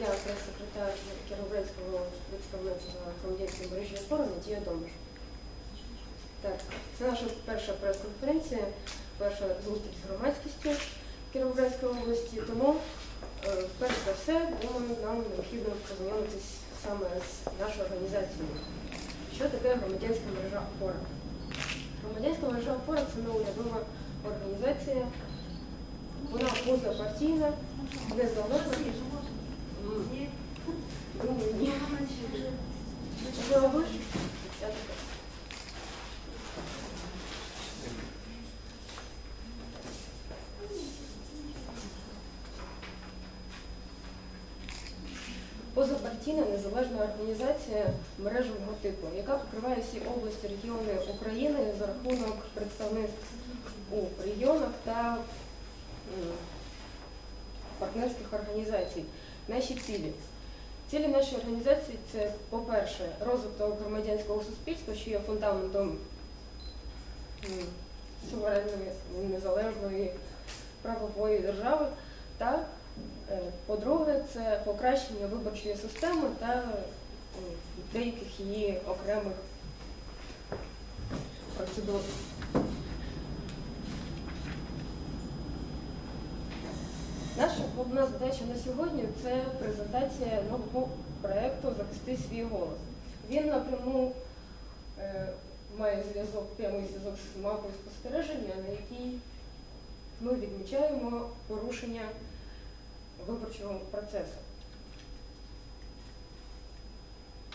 Я прес-секретар Кіровоградського представництва громадянської мережі опора Надія Домаш. Так, це наша перша прес-конференція, перша зустріч з громадськістю Кіровоградської області. Тому, е, перш за все, думаю, нам необхідно познайомитись саме з нашою організацією. Що таке громадянська мережа опора? Громадянська мережа опора це неурядова організація. Вона позапартійна, незалежна. Позапартійна незалежна організація мережевого типу, яка покриває всі області регіони України за рахунок представництв у регіонах та партнерських організацій. Наші цілі. Цілі нашої організації це, по-перше, розвиток громадянського суспільства, що є фундаментом суверенної, незалежної правової держави, та Е, По-друге, це покращення виборчої системи та деяких її окремих процедур. Наша головна задача на сьогодні це презентація нового проєкту Захисти свій голос. Він напряму е, має зв'язок, прямий зв'язок з мапою спостереження, на якій ми відмічаємо порушення виборчого процесу.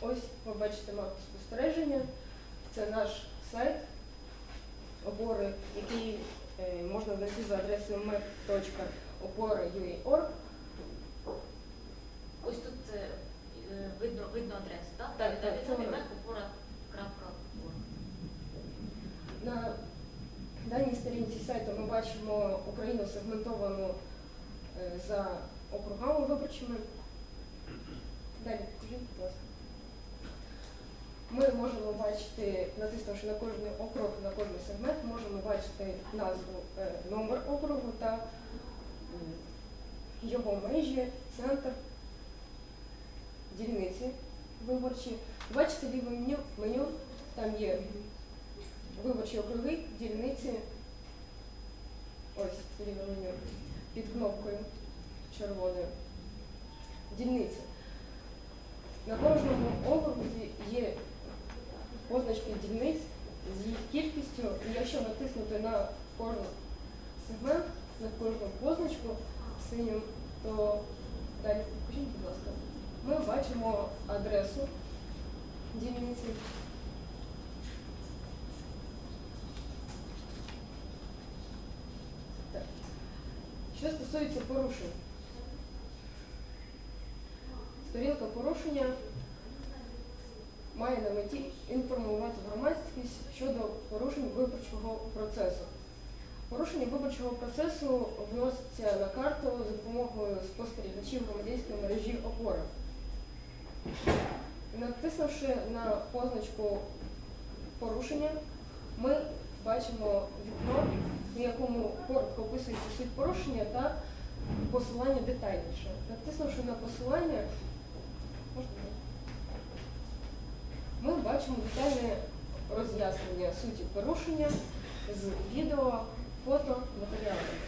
Ось ви бачите мапу спостереження. Це наш сайт опори, який е, можна знайти за адресою map.opora.ua.org. Ось тут е, е, видно, видно адресу, так? Так, так, це воно. www.opora.org. На даній сторінці сайту ми бачимо Україну сегментовану е, за округами виборчими. Далі, покажіть, будь ласка. Ми можемо бачити, натиснувши на кожен округ, на кожен сегмент, можемо бачити назву, е, номер округу та його межі, центр, дільниці виборчі. Бачите ліве меню, меню там є виборчі округи, дільниці. Ось ліве меню під кнопкою червоною. Дільниці. На кожному окрузі є позначки дільниць з їх кількістю, і якщо натиснути на кожен сегмент, на кожну позначку синю, то далі покажіть, будь ласка, ми бачимо адресу дільниці. Так. Що стосується порушень. Сторінка порушення має на меті інформувати громадськість щодо порушень виборчого процесу. Порушення виборчого процесу вноситься на карту за допомогою спостерігачів громадянської мережі опора. Натиснувши на позначку порушення, ми бачимо вікно, в якому коротко описується суть порушення та посилання детальніше. Натиснувши на посилання, ми бачимо детальне роз'яснення суті порушення з відео, фото, матеріалами.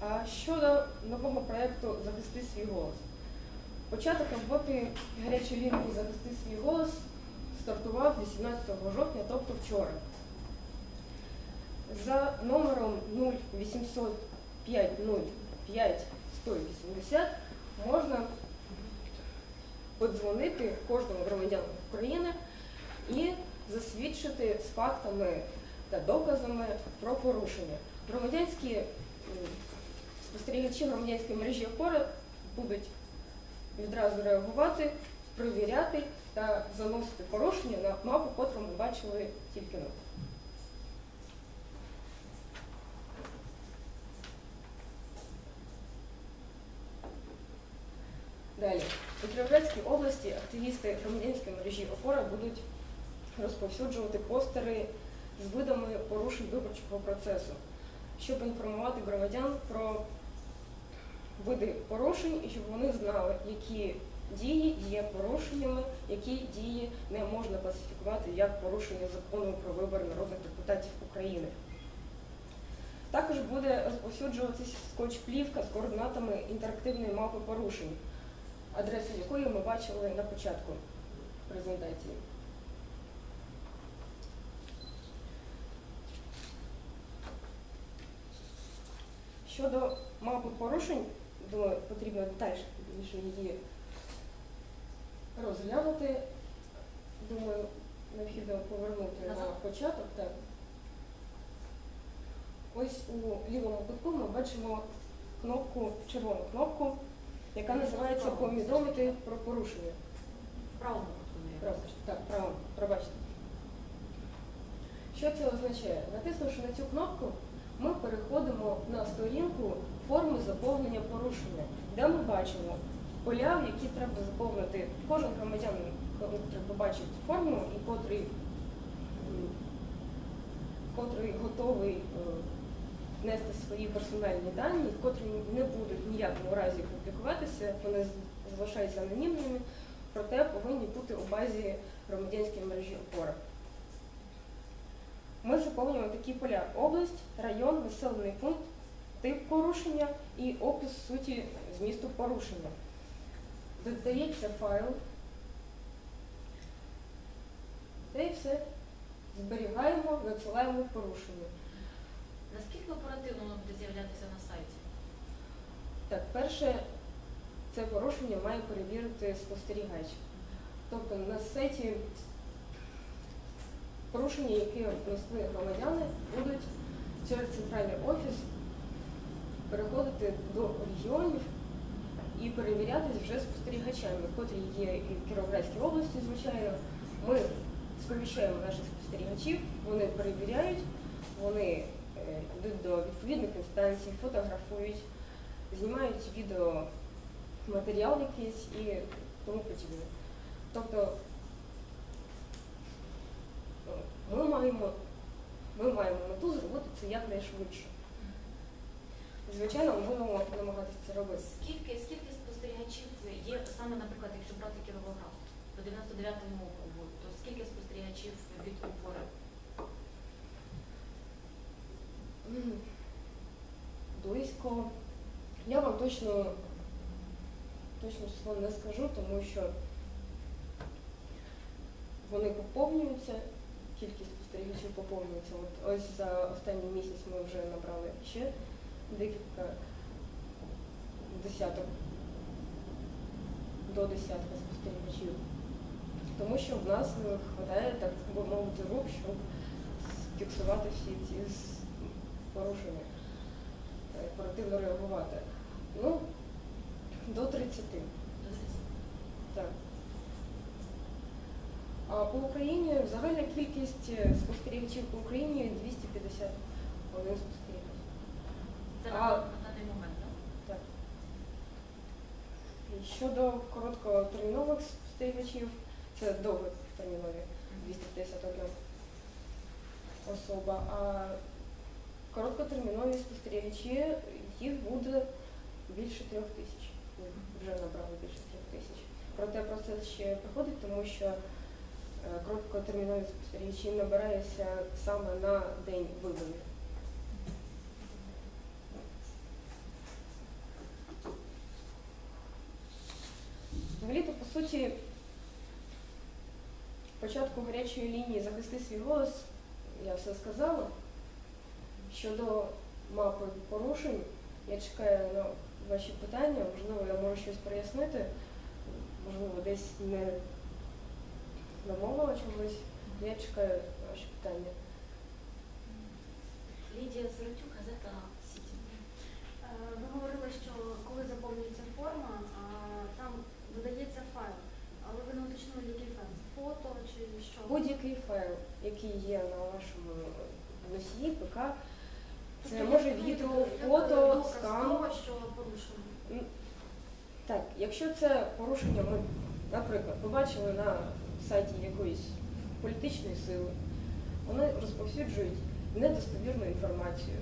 А щодо нового проєкту Захисти свій голос. Початок роботи гарячої лінії Захисти свій голос стартував 18 жовтня, тобто вчора. За номером 0800 505 180 можна подзвонити кожному громадянину України і засвідчити з фактами та доказами про порушення. Громадянські спостерігачі громадянської мережі опори будуть відразу реагувати, перевіряти та заносити порушення на мапу, котру ми бачили тільки на. Далі. У Кіровоградській області активісти громадянської мережі опора будуть розповсюджувати постери з видами порушень виборчого процесу, щоб інформувати громадян про види порушень і щоб вони знали, які дії є порушеннями, які дії не можна класифікувати як порушення закону про вибори народних депутатів України. Також буде розповсюджуватися скотч-плівка з координатами інтерактивної мапи порушень, адресу якої ми бачили на початку презентації. Щодо мапи порушень, думаю, потрібно детальніше її розглянути. Думаю, необхідно повернути на початок. Так. Ось у лівому кутку ми бачимо кнопку, червону кнопку, яка називається повідомити про порушення. Правому кутку, так, право, пробачте. Що це означає? Натиснувши на цю кнопку, ми переходимо на сторінку форми заповнення порушення, де ми бачимо поля, які треба заповнити кожен громадянин, побачить форму і котрий, котрий готовий е, нести свої персональні дані, котрі не будуть в ніякому разі публікуватися, вони залишаються анонімними, проте повинні бути у базі громадянської мережі опора. Ми заповнюємо такі поля: область, район, населений пункт, тип порушення і опис суті змісту порушення. Додається файл. Та і все. Зберігаємо, надсилаємо порушення. Наскільки оперативно воно буде з'являтися на сайті? Так, перше, це порушення має перевірити спостерігач. Тобто на сайті порушення, які внесли громадяни, будуть через центральний офіс переходити до регіонів і перевірятись вже спостерігачами, котрі є і в Кіровоградській області, звичайно. Ми сповіщаємо наших спостерігачів, вони перевіряють, вони е, йдуть до відповідних інстанцій, фотографують, знімають відео матеріал якийсь і тому подібне. Тобто ну, ми маємо, ми маємо мету зробити це якнайшвидше. Звичайно, ми будемо намагатися це робити. Скільки, скільки спостерігачів є саме, наприклад, якщо брати Кіровоград, по 99-му округу, то скільки спостерігачів від опори? Близько. Я вам точно, точно число не скажу, тому що вони поповнюються, кількість спостерігачів поповнюється. От ось за останній місяць ми вже набрали ще декілька десяток до десятка спостерігачів. Тому що в нас вистачає, так би мовити, рук, щоб фіксувати всі ці порушення, оперативно реагувати. Ну, до 30. Так. А по Україні загальна кількість е, спостерігачів по Україні 251 спостерігач. Це А- на, даний момент, так? Так. І щодо короткотермінових спостерігачів, це довготермінові 251 особа, а короткотермінові спостерігачі, їх буде більше трьох тисяч. Вже набрали більше трьох тисяч. Проте процес ще проходить, тому що короткотермінові спостерігачі набираються саме на день виборів. Взагалі-то, по суті, початку гарячої лінії захисти свій голос, я все сказала. Щодо мапи порушень, я чекаю на ваші питання, можливо, я можу щось прояснити, можливо, десь не домовила чогось. Я чекаю ваші питання. Лідія Сиротюк, газета Сіті. Е, Ви говорили, що коли заповнюється форма, там додається файл, але ви не уточнили, який файл. Фото чи що? Будь-який файл, який є на вашому носії, ПК, це Тобто може відео, фото, скан. того, що порушено. Так, якщо це порушення, ми, наприклад, побачили на сайті якоїсь політичної сили, вони розповсюджують недостовірну інформацію.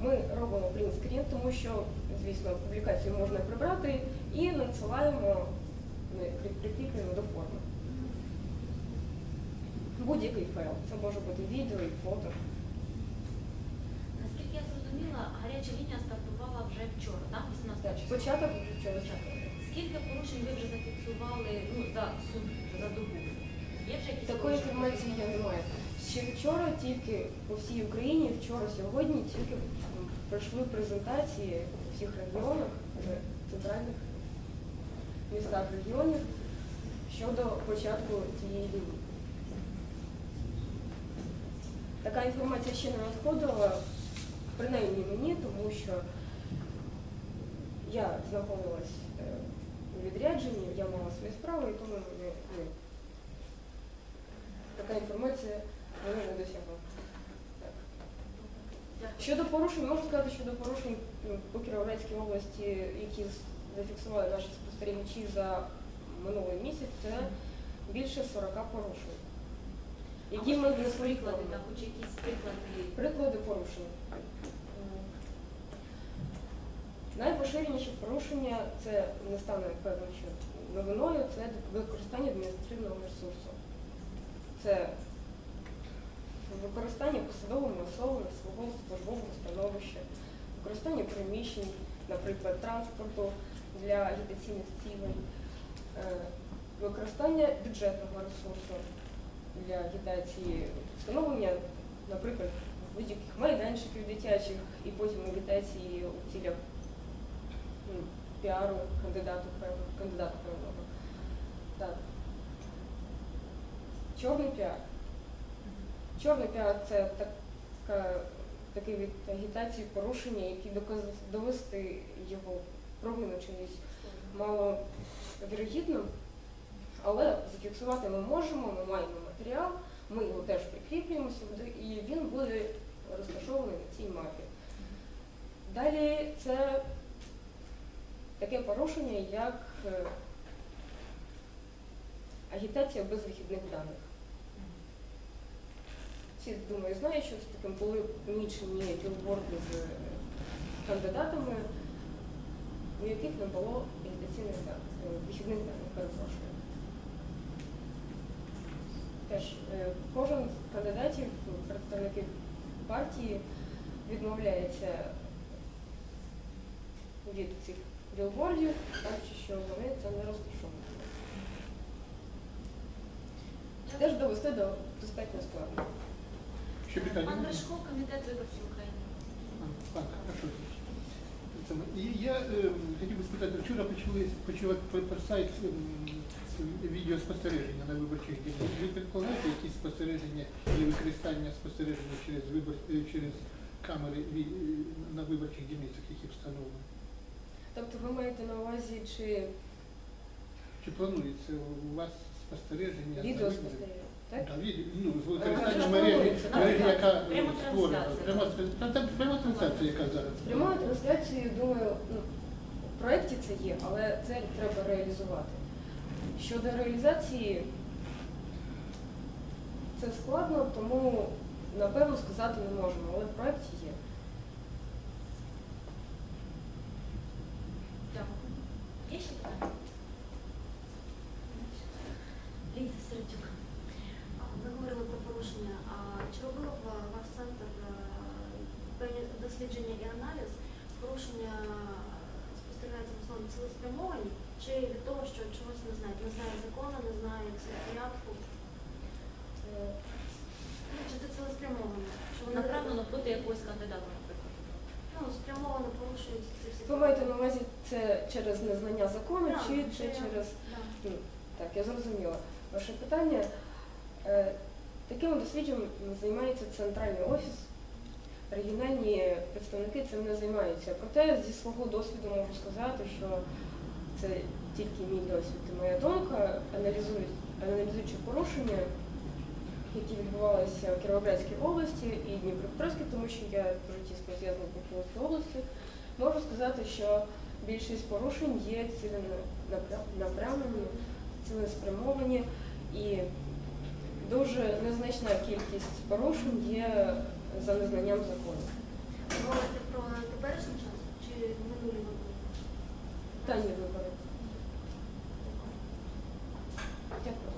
Ми робимо принтскрін, тому що, звісно, публікацію можна прибрати і надсилаємо, прикріплюємо до форми. Будь-який файл. Це може бути відео і фото. Наскільки я зрозуміла, гаряча лінія стартувала вже вчора, так? 18 Так, числа? Початок вчора. Скільки порушень ви вже зафіксували ну, за суд за добу? Є вже якісь Такої порушення? інформації я не маю. Ще вчора тільки по всій Україні, вчора, сьогодні тільки м, пройшли презентації у всіх регіонах, в центральних містах регіонів щодо початку цієї лінії. Така інформація ще не надходила, принаймні мені, тому що я знаходилась е, відрядженні, я мала свої справи, і тому мене ну, така інформація мене не досягла. Щодо порушень, можу сказати, щодо порушень ну, по Кіровоградській області, які зафіксували наші спостерігачі за минулий місяць, це більше 40 порушень, які А ми внесли приклади, так, хоч якісь приклади. Приклади порушень. М. Найпоширеніші порушення це не стане певно, що новиною, це використання адміністративного ресурсу. Це використання посадовими особами свого службового становища, використання приміщень, наприклад, транспорту для агітаційних цілей, е, використання бюджетного ресурсу для агітації, встановлення, наприклад, будь-яких майданчиків дитячих і потім агітації у цілях ну, піару кандидату певного, кандидата певного. Так. Чорний піар. Чорний піар це така, такий від агітації порушення, які довести його провину чимось мало вірогідно, але зафіксувати ми можемо, ми маємо матеріал, ми його теж прикріплюємо сюди, і він буде розташований на цій мапі. Далі це таке порушення, як е, агітація без вихідних даних. Всі, думаю, знають, що це таке були помічені білборди з е, кандидатами, у яких не було агітаційних даних, е, вихідних даних, перепрошую. Теж кожен з кандидатів, представників партії відмовляється від цих білбордів, кажучи, що вони це не розташовують. Теж довести до достатньо складно. Ще питання? Пан Рашко, комітет виборців України. А, Так, хорошо. І я е, хотів би спитати, вчора почали про сайт ем, відеоспостереження на виборчих дільницях. Ви предполагаєте якісь спостереження для використання спостереження через вибор е, через камери е, на виборчих дільницях, які встановлені? Тобто ви маєте на увазі, чи Чи планується у вас спостереження? за відео виборами? спостереження, так? Від- ну, з Е, використанням мережі, мережі, яка Пряма ну, створена. трансляція. Пряма, там, там пряма трансляція, яка зараз. Прямою трансляцією, думаю, ну, в проєкті це є, але це треба реалізувати. Щодо реалізації, це складно, тому напевно сказати не можемо, але в проєкті є. Дякую. Є ще питання? Ліза Середюк. А, Ви говорили про порушення. А чи робив е, ваш центр е, певні дослідження і аналіз? Порушення е, спостерігається в основному цілеспрямовані, чи від того, що чогось не знає, не знає закону, не знає всіх порядку? Е, Ну, Чи це цілеспрямовано? Що вони Направлено проти якогось кандидата, наприклад. ну, спрямовано порушують ці всі Ви маєте на увазі це через незнання закону Так, чи це чи- через Да. Ну, Так, я зрозуміла ваше питання. Е, Таким дослідженням займається центральний офіс. Регіональні представники цим не займаються. Проте зі свого досвіду можу сказати, що це тільки мій досвід і моя думка, аналізують, аналізуючи порушення, які відбувалися в Кіровоградській області і Що я дуже тісно в з області, можу сказати, що більшість порушень є ціленапрямлені, цілеспрямовані і дуже незначна кількість порушень є за незнанням закону. Ви говорите про Дані вибори. Дякую.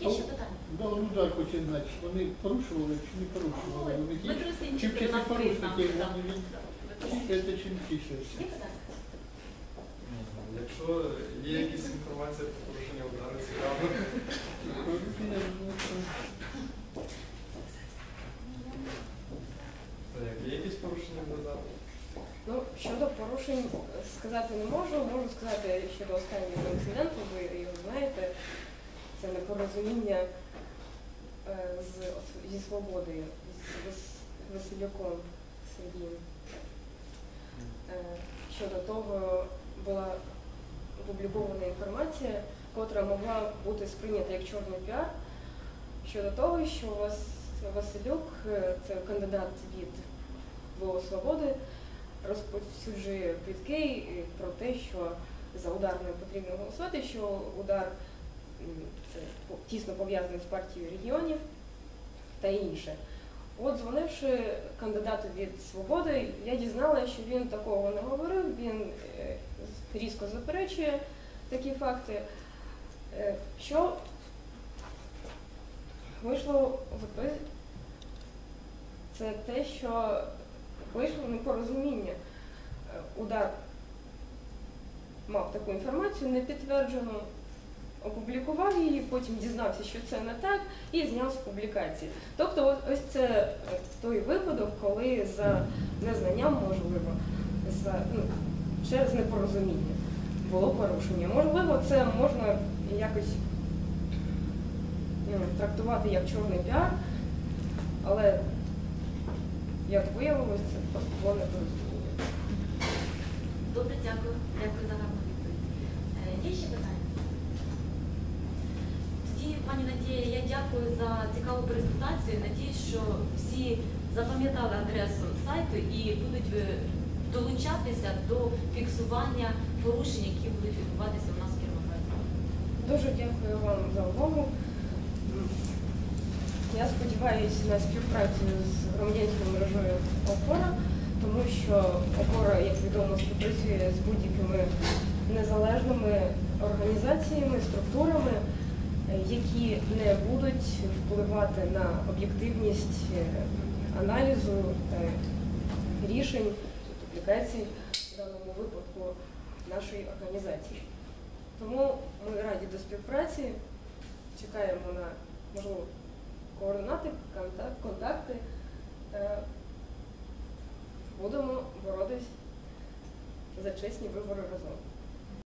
Є ще питання? Да, ну да, вони порушували чи не порушували? Вони ті- Чим Сінченко чи до ці порушники, вони від... Це чим тішаться? Якщо є якісь інформація про порушення удару, цікаво. Порушення, ну, як, Є якісь порушення удару? Ну, щодо порушень е, сказати не можу. Можу сказати щодо останнього інциденту, ви його знаєте. Це непорозуміння з, зі свободою, з Вас- Василюком Сергієм. Е, Щодо того була опублікована інформація, котра могла бути сприйнята як чорний піар, щодо того, що Вас- Василюк, е, це кандидат від ВО Свободи, розповсюджує плітки е, про те, що за удар не потрібно голосувати, що удар це тісно пов'язаний з партією регіонів та інше. От дзвонивши кандидату від свободи, я дізналася, що він такого не говорив, він е, різко заперечує такі факти. Е, Що вийшло це те, що вийшло непорозуміння. Е, Удар мав таку інформацію, не підтверджену, опублікував її, потім дізнався, що це не так, і зняв з публікації. Тобто, ось- це е, той випадок, коли за незнанням, можливо, за, ну, через непорозуміння було порушення. Можливо, це можна якось ну, трактувати як чорний піар, але як виявилось, це просто було непорозуміння. Добре, дякую. Дякую за гарну відповідь. Е, Є ще питання? Пані Надія, я дякую за цікаву презентацію. Надіюсь, що всі запам'ятали адресу сайту і будуть е, долучатися до фіксування порушень, які будуть відбуватися у нас в Кіровограді. Дуже дякую вам за увагу. Я сподіваюся на співпрацю з громадянською мережею ОПОРА, тому що ОПОРА, як відомо, співпрацює з будь-якими незалежними організаціями, структурами, які не будуть впливати на об'єктивність е, аналізу рішень публікацій в даному випадку нашої організації. Тому ми раді до співпраці, чекаємо на можливо координати, контак- контакти. Е, Будемо боротись за чесні вибори разом.